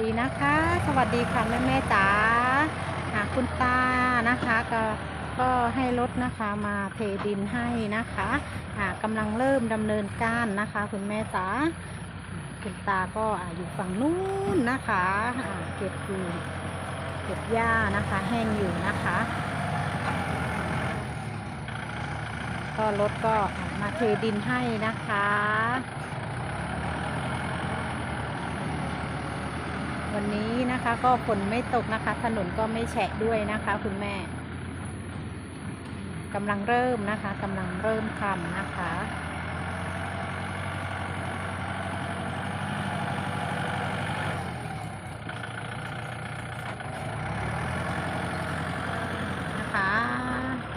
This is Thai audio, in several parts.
ดีนะคะ สวัสดีค่ะแม่แม่จ๋าหาคุณตานะคะ ก็ก็ให้รถนะคะมาเทดินให้นะคะกำลังเริ่มดำเนินการนะคะ คุณแม่จ๋าคุณตาก็อยู่ฝั่งนู้นนะคะเก็บอยู่เก็บหญ้านะคะ แห้งอยู่นะคะ ก็รถก็มาเทดินให้นะคะ วันนี้นะคะก็ฝนไม่ตกนะคะ ถนนก็ไม่แฉะด้วยนะคะ คุณแม่กำลังเริ่มนะคะกำลังเริ่มทำนะคะนะคะ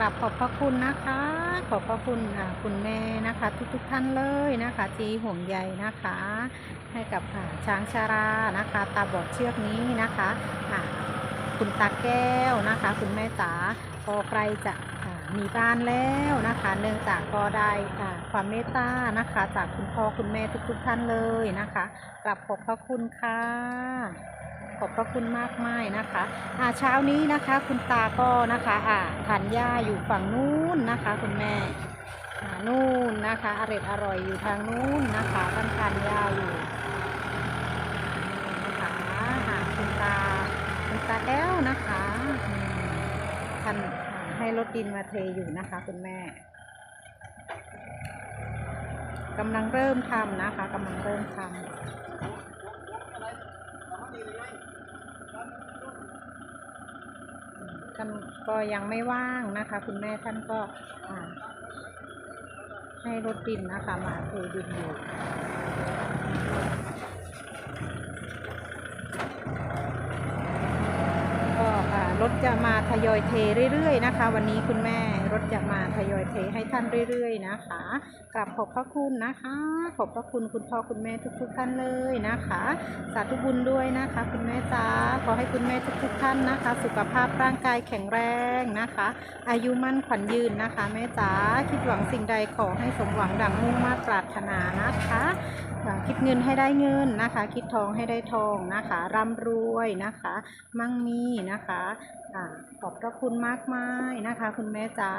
กลับขอบพระคุณนะคะ ขอบพระคุณอ่าคุณแม่นะคะ ทุกๆท่านเลยนะคะที่ห่วงใยนะคะ ให้กับอ่าช้างชารานะคะ ตาบอดเชือกนี้นะคะอ่าคุณตาแก้วนะคะ คุณแม่จ๋าก็ใกล้จะมีบ้านแล้วนะคะ เนื่องจากก็ได้ความเมตตานะคะ จากคุณพ่อคุณแม่ทุกๆท่านเลยนะคะกลับขอบพระคุณค่ะ ขอบพระคุณมากมายนะคะอ่าเช้านี้นะคะคุณตาก็นะคะอ่าทานหญ้าอยู่ฝั่งนู้นนะคะ คุณแม่นู่นนะคะอร่อยอร่อยอยู่ทางนู้นนะคะท่านทานหญ้าอยู่นะคะหาคุณตาคุณตาแก้วนะคะท่านให้รถดินมาเทอยู่นะคะ คุณแม่กำลังเริ่มทำนะคะกำลังเริ่มทำ ท่านก็ยังไม่ว่างนะคะ คุณแม่ท่านก็ให้รถดินนะคะ มาเทดินอยู่ก็อ่า รถจะมาทยอยเทเรื่อยๆนะคะ วันนี้คุณแม่รถจะมาทยอยเทให้ท่านเรื่อย ๆ นะคะกลับขอบพระคุณนะคะ ขอบพระคุณคุณพ่อคุณแม่ทุก ๆ ท่านเลยนะคะ สาธุบุญด้วยนะคะ คุณแม่จ้าขอให้คุณแม่ทุก ๆ ท่านนะคะ สุขภาพร่างกายแข็งแรงนะคะ อายุมั่นขวัญยืนนะคะ แม่จ๋าคิดหวังสิ่งใดขอให้สมหวังดังมุ่งมาตรปรารถนานะคะอ่า คิดเงินให้ได้เงินนะคะ คิดทองให้ได้ทองนะคะร่ำรวยนะคะ มั่งมีนะคะขอบพระคุณมากมายนะคะ คุณแม่จ๋า